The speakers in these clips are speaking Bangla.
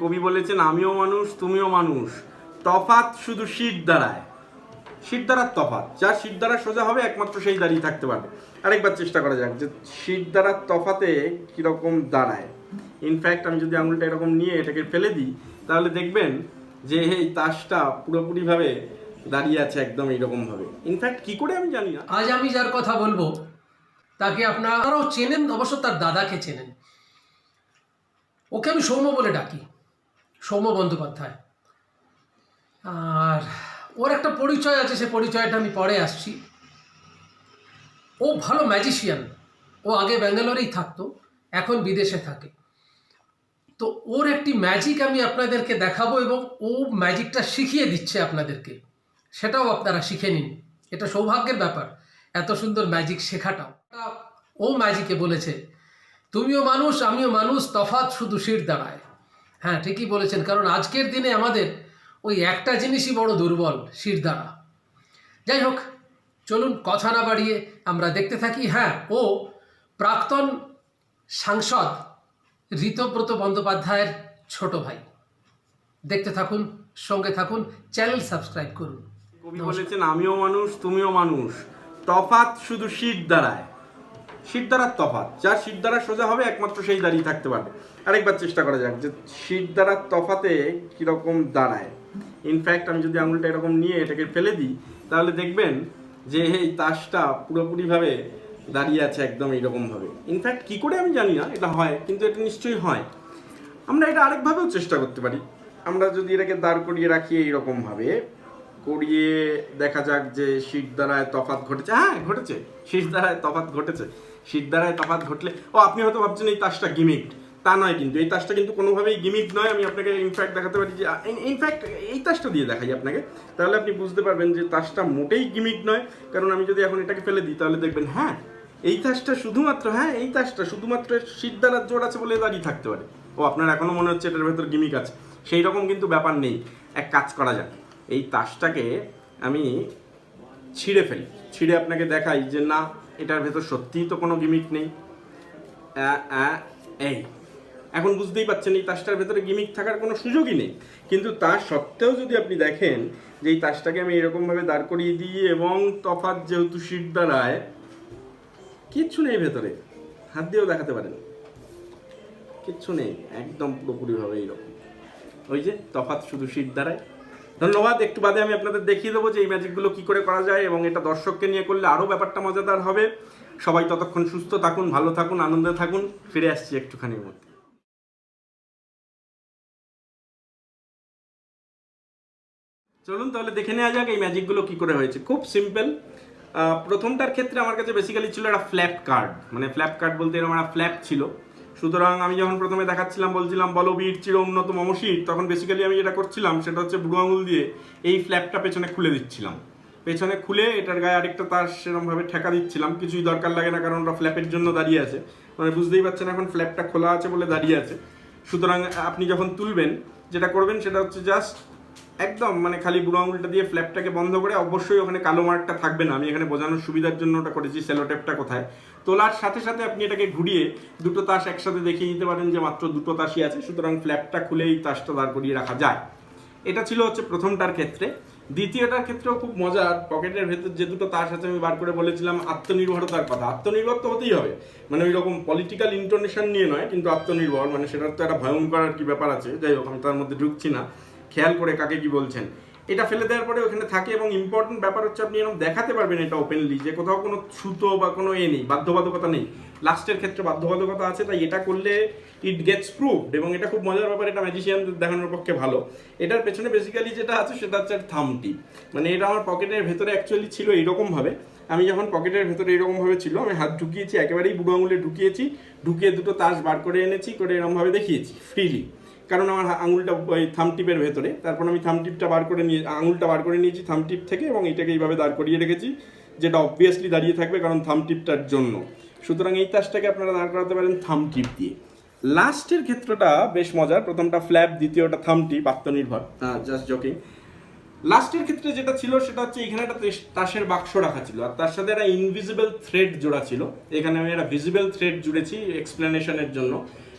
কবি বলেছেন, আমিও মানুষ, তুমিও মানুষ। তফাৎ শুধু শীত দ্বারায়। শীত দ্বারার তফাৎ। যার শীত দ্বারা সোজা হবে, একমাত্র সেই দাঁড়িয়ে থাকতে পারবে। আরেকবার চেষ্টা করা যাক যে শীত দ্বারার তফাতে কীরকম দাঁড়ায়। ইনফ্যাক্ট আমি যদি আঙুলটা এরকম নিয়ে এটাকে ফেলে দিই, তাহলে দেখবেন যে এই তাসটা পুরোপুরিভাবে দাঁড়িয়ে আছে একদম এইরকম ভাবে ইনফ্যাক্ট কি করে আমি জানি না। আজ আমি যার কথা বলব, তাকে আপনারাও চেনেন, অবশ্য তার দাদাকে চেনেন। ওকে আমি সৌম্য বলে ডাকি। সৌম্য বন্দ্যোপাধ্যায়। আর ওর একটা পরিচয় আছে, সে পরিচয়টা আমি পরে আসছি। ও ভালো ম্যাজিশিয়ান ও আগে ব্যাঙ্গালোরেই থাকতো, এখন বিদেশে থাকে। তো ওর একটি ম্যাজিক আমি আপনাদেরকে দেখাবো এবং ও ম্যাজিকটা শিখিয়ে দিচ্ছে আপনাদেরকে। সেটাও আপনারা শিখে নিন। এটা সৌভাগ্যের ব্যাপার, এত সুন্দর ম্যাজিক শেখাটাও। ও ম্যাজিকে বলেছে, তুমিও মানুষ, আমিও মানুষ, তফাৎ শুধু শির দাঁড়ায় হ্যাঁ ঠিকই বলেছেন। কারণ আজকের দিনে আমাদের ওই একটা জিনিসই বড় দুর্বল, শির দ্বারা। যাই হোক, চলুন কথা না বাড়িয়ে আমরা দেখতে থাকি হ্যাঁ ও প্রাক্তন সাংসদ ঋতব্রত বন্দ্যোপাধ্যায়ের ছোট ভাই। দেখতে থাকুন, সঙ্গে থাকুন, চ্যানেল সাবস্ক্রাইব করুন। কবি বলেছেন, আমিও মানুষ, তুমিও মানুষ। তফাৎ শুধু শীত দ্বারায়। শীত দ্বারার তফাৎ। যার দ্বারা সোজা হবে, একমাত্র সেই দাঁড়িয়ে থাকতে পারবে। আরেকবার চেষ্টা করা যাক যে শীত দ্বারার তফাতে কীরকম দাঁড়ায়। ইনফ্যাক্ট আমি যদি আঙুলটা এরকম নিয়ে এটাকে ফেলে দিই, তাহলে দেখবেন যে, এই তাসটা পুরোপুরিভাবে দাঁড়িয়ে আছে একদম এইরকমভাবে। ইনফ্যাক্ট কি করে আমি জানি না, এটা হয়, কিন্তু এটা নিশ্চয়ই হয়। আমরা এটা আরেকভাবেও চেষ্টা করতে পারি। আমরা যদি এটাকে দাঁড় করিয়ে রাখি এইরকমভাবে করিয়ে দেখা যাক যে শীত দ্বারায় তফাৎ ঘটেছে। হ্যাঁ ঘটেছে। শীত দ্বারায় তফাৎ ঘটেছে। শীত দ্বারায় তফাৎ ঘটলে ও, আপনি হয়তো ভাবছেন এই তাসটা গিমিক তা নয় কিন্তু, এই তাসটা কিন্তু কোনোভাবেই গিমিক নয়। আমি আপনাকে ইনফ্যাক্ট দেখাতে পারি যে ইনফ্যাক্ট এই তাসটা দিয়ে দেখাই আপনাকে। তাহলে আপনি বুঝতে পারবেন যে তাসটা মোটেই গিমিক নয়। কারণ আমি যদি এখন এটাকে ফেলে দিই, তাহলে দেখবেন হ্যাঁ এই তাসটা শুধুমাত্র হ্যাঁ এই তাসটা শুধুমাত্র শীত দ্বারার জোর আছে বলে দাঁড়িয়ে থাকতে পারে। ও, আপনার এখনও মনে হচ্ছে এটার ভেতর গিমিক আছে। সেই রকম কিন্তু ব্যাপার নেই। এক কাজ করা যাক। এই তাসটাকে আমি ছিঁড়ে ফেলি। ছিঁড়ে আপনাকে দেখাই যে না, এটার ভেতর সত্যিই তো কোনো গিমিক নেই। এই। এখন বুঝতেই পারছেন এই তাসটার ভেতরে গিমিক থাকার কোনো সুযোগই নেই। কিন্তু তা সত্ত্বেও যদি আপনি দেখেন যে এই তাসটাকে আমি এরকমভাবে দাঁড় করিয়ে দিই এবং তফাৎ যেহেতু শীত দ্বারায় কিচ্ছু নেই ভেতরে। হাত দিয়েও দেখাতে পারেন। কিচ্ছু নেই, একদম পুরোপুরিভাবে এইরকম। ওই যে তফাৎ শুধু শীত দ্বারায় ধন্যবাদ। একটু বাদে আমি আপনাদের দেখিয়ে দেবো যে এই ম্যাজিকগুলো কি করে করা যায় এবং এটা দর্শককে নিয়ে করলে আরও ব্যাপারটা মজাদার হবে। সবাই ততক্ষণ সুস্থ থাকুন, ভালো থাকুন, আনন্দে থাকুন। ফিরে আসছি একটুখানির মধ্যে। চলুন তাহলে দেখে নেওয়া যাক এই ম্যাজিকগুলো কি করে হয়েছে। খুব সিম্পল প্রথমটার ক্ষেত্রে আমার কাছে বেসিক্যালি ছিল একটা ফ্ল্যাপ কার্ড মানে ফ্ল্যাপ কার্ড বলতে এরকম একটা ফ্ল্যাপ ছিল। সুতরাং আমি যখন প্রথমে দেখাচ্ছিলাম, বলছিলাম, বলো বীর, চির উন্নত মমশির তখন বেসিক্যালি আমি যেটা করছিলাম, সেটা হচ্ছে বুড়ো আঙুল দিয়ে এই ফ্ল্যাপটা পেছনে খুলে দিচ্ছিলাম। পেছনে খুলে এটার গায়ে আরেকটা তার সেরকমভাবে ঠেকা দিচ্ছিলাম। কিছুই দরকার লাগে না, কারণ ওটা ফ্ল্যাপের জন্য দাঁড়িয়ে আছে। মানে বুঝতেই পারছেন এখন ফ্ল্যাপটা খোলা আছে বলে দাঁড়িয়ে আছে। সুতরাং আপনি যখন তুলবেন, যেটা করবেন সেটা হচ্ছে জাস্ট একদম মানে খালি বুড়ো আঙুলটা দিয়ে ফ্ল্যাপটাকে বন্ধ করে অবশ্যই ওখানে কালো মার্কটা থাকবে না। আমি এখানে বোঝানোর সুবিধার জন্য ওটা করেছি সেলোটেপটা কোথায়। তোলার সাথে সাথে আপনি এটাকে ঘুরিয়ে দুটো তাস একসাথে দেখিয়ে দিতে পারেন যে মাত্র দুটো তাসই আছে, সুতরাং ফ্ল্যাপটা খুলেই তাসটা দাঁড় করিয়ে রাখা যায়। এটা ছিল হচ্ছে প্রথমটার ক্ষেত্রে। দ্বিতীয়টার ক্ষেত্রেও খুব মজার, পকেটের ভেতর যে দুটো তাস আছে, আমি বার করে বলেছিলাম আত্মনির্ভরতার কথা। আত্মনির্ভর তো হতেই হবে। মানে ওই রকম পলিটিক্যাল ইন্টোনেশন নিয়ে নয়, কিন্তু আত্মনির্ভর মানে সেটার তো একটা ভয়ঙ্কর আর কি ব্যাপার আছে। যাই হোক, আমি তার মধ্যে ঢুকছি না। খেয়াল করে কাকে কি বলছেন। এটা ফেলে দেওয়ার পরে ওখানে থাকে এবং ইম্পর্টেন্ট ব্যাপার হচ্ছে আপনি এরকম দেখাতে পারবেন এটা ওপেনলি যে কোথাও কোনো ছুতো বা কোনো এ নেই, বাধ্যবাধকতা নেই। লাস্টের ক্ষেত্রে বাধ্যবাধকতা আছে, তাই এটা করলে ইট গেটস প্রুভড এবং এটা খুব মজার ব্যাপার, এটা ম্যাজিশিয়ানদের দেখানোর পক্ষে ভালো। এটার পেছনে বেসিক্যালি যেটা আছে, সেটা হচ্ছে থামটি মানে এটা আমার পকেটের ভেতরে অ্যাকচুয়ালি ছিল এইরকমভাবে আমি যখন পকেটের ভেতরে এরকমভাবে ছিল, আমি হাত ঢুকিয়েছি, একেবারেই বুড়ো আঙুলে ঢুকিয়েছি, ঢুকিয়ে দুটো তাস বার করে এনেছি, করে এরকমভাবে দেখিয়েছি ফ্রিলি কারণ আমার আঙুলটা, ওই থামটিপের ভেতরে। তারপর আমি থামটিপটা বার করে নিয়ে, আঙুলটা বার করে নিয়েছি থামটিপ থেকে এবং এটাকে এইভাবে দাঁড় করিয়ে রেখেছি, যেটা অবভিয়াসলি দাঁড়িয়ে থাকবে কারণ থাম টিপটার জন্য। সুতরাং এই তাসটাকে আপনারা দাঁড় করাতে পারেন থামটিপ দিয়ে। লাস্টের ক্ষেত্রটা বেশ মজার। প্রথমটা ফ্ল্যাপ দ্বিতীয়টা থামটিপ আত্মনির্ভর। জাস্ট জকিং লাস্টের ক্ষেত্রে যেটা ছিল, সেটা হচ্ছে এখানে একটা তাসের বাক্স রাখা ছিল। আর তার সাথে একটা ইনভিজিবল থ্রেড জোড়া ছিল। এখানে আমি একটা ভিজিবল থ্রেড জুড়েছি এক্সপ্লেনেশনের জন্য।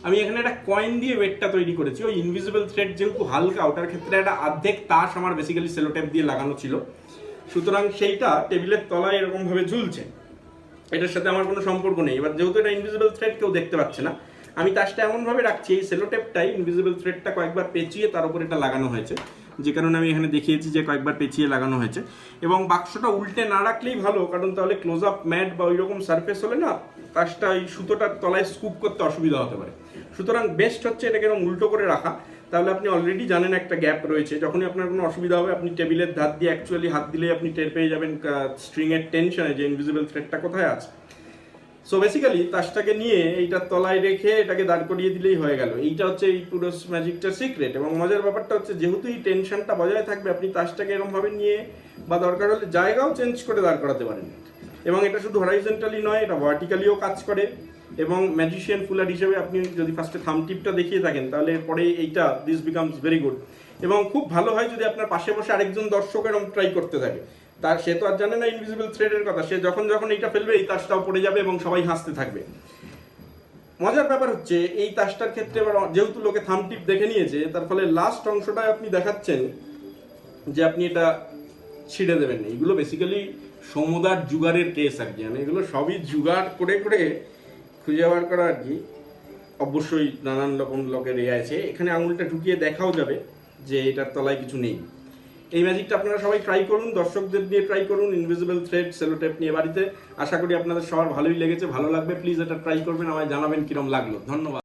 আমি এখানে একটা কয়েন দিয়ে ওয়েটটা তৈরি করেছি। ওই ইনভিজিবল থ্রেড যেহেতু হালকা, ওটার ক্ষেত্রে একটা আর্ধেক তাস আমার বেসিক্যালি সেলোটেপ দিয়ে লাগানো ছিল। সুতরাং সেইটা টেবিলের তলায় এরকমভাবে ঝুলছে। এটার সাথে আমার কোনো সম্পর্ক নেই। এবার যেহেতু এটা ইনভিজিবল থ্রেড কেউ দেখতে পাচ্ছে না, আমি তাসটা এমনভাবে রাখছি, এই সেলোটেপটাই ইনভিজিবল থ্রেডটা কয়েকবার পেঁচিয়ে তার উপর এটা লাগানো হয়েছে। যে কারণে আমি এখানে দেখিয়েছি যে কয়েকবার পেঁচিয়ে লাগানো হয়েছে। এবং বাক্সটা উল্টে না রাখলেই ভালো, কারণ তাহলে ক্লোজ আপ ম্যাট বা ওই রকম সারফেস হলে না তাসটা এই সুতোটার তলায় স্কুপ করতে অসুবিধা হতে পারে। সুতরাং বেস্ট হচ্ছে এটাকে এরকম উল্টো করে রাখা। তাহলে আপনি অলরেডি জানেন একটা গ্যাপ রয়েছে। যখনই আপনার কোনো অসুবিধা হবে, আপনি টেবিলের ধার দিয়ে অ্যাকচুয়ালি হাত দিলে আপনি টের পেয়ে যাবেন স্ট্রিংয়ের টেনশনে যে ইনভিজিবল থ্রেডটা কোথায় আছে। সো বেসিক্যালি তাসটাকে নিয়ে এইটার তলায় রেখে এটাকে দাঁড় করিয়ে দিলেই হয়ে গেল। এইটা হচ্ছে এই পুরো ম্যাজিকটার সিক্রেট এবং মজার ব্যাপারটা হচ্ছে, যেহেতু এই টেনশনটা বজায় থাকবে, আপনি তাসটাকে এরকমভাবে নিয়ে বা দরকার হলে জায়গাও চেঞ্জ করে দাঁড় করাতে পারেন। এবং এটা শুধু হরাইজেন্টালি নয়, এটা ভার্টিক্যালিও কাজ করে। এবং ম্যাজিশিয়ান ফুলার হিসেবে আপনি যদি ফার্স্টে থাম টিপটা দেখিয়ে থাকেন, তাহলে পরে এইটা দিস বিকামস ভেরি গুড এবং খুব ভালো হয় যদি আপনার পাশে বসে আরেকজন দর্শক এরকম ট্রাই করতে থাকে। তার, সে তো আর জানে না ইনভিজিবল থ্রেডের কথা। সে যখন যখন এইটা ফেলবে, এই তাসটাও পড়ে যাবে এবং সবাই হাসতে থাকবে। মজার ব্যাপার হচ্ছে, এই তাসটার ক্ষেত্রে এবার যেহেতু লোকে থাম টিপ দেখে নিয়েছে, তার ফলে লাস্ট অংশটায় আপনি দেখাচ্ছেন যে আপনি এটা ছিঁড়ে দেবেন না। এগুলো বেসিক্যালি সমুদার জুগারের কেস আর কি। মানে এগুলো সবই জুগার করে করে খুঁজে বার করা আর কি। অবশ্যই নানান রকম লোকের এ আছে। এখানে আঙুলটা ঢুকিয়ে দেখাও যাবে যে এটার তলায় কিছু নেই। এই ম্যাজিকটা আপনারা সবাই ট্রাই করুন, দর্শকদের নিয়ে ট্রাই করুন ইনভিজিবল থ্রেড সেলোটেপ নিয়ে বাড়িতে। আশা করি আপনাদের সবার ভালোই লেগেছে, ভালো লাগবে। প্লিজ এটা ট্রাই করবেন, আমায় জানাবেন কিরম লাগল। ধন্যবাদ।